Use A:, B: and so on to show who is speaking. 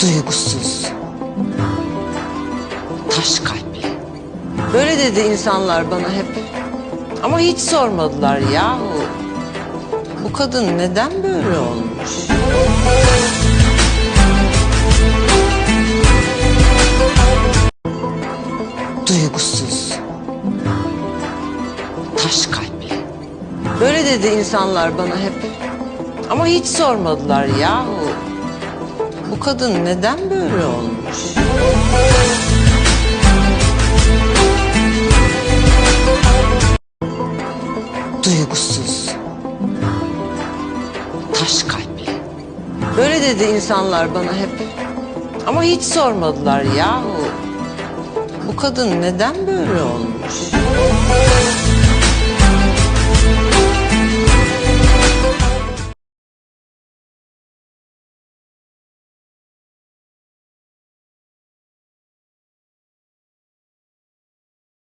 A: duygusuz, taş kalpli. Böyle dedi insanlar bana hep. Ama hiç sormadılar yahu. Bu kadın neden böyle olmuş? Duygusuz, taş kalpli. Böyle dedi insanlar bana hep. Ama hiç sormadılar yahu. Bu kadın neden böyle olmuş? Duygusuz, taş kalpli. Böyle dedi insanlar bana hep. Ama hiç sormadılar yahu. Bu kadın neden böyle olmuş?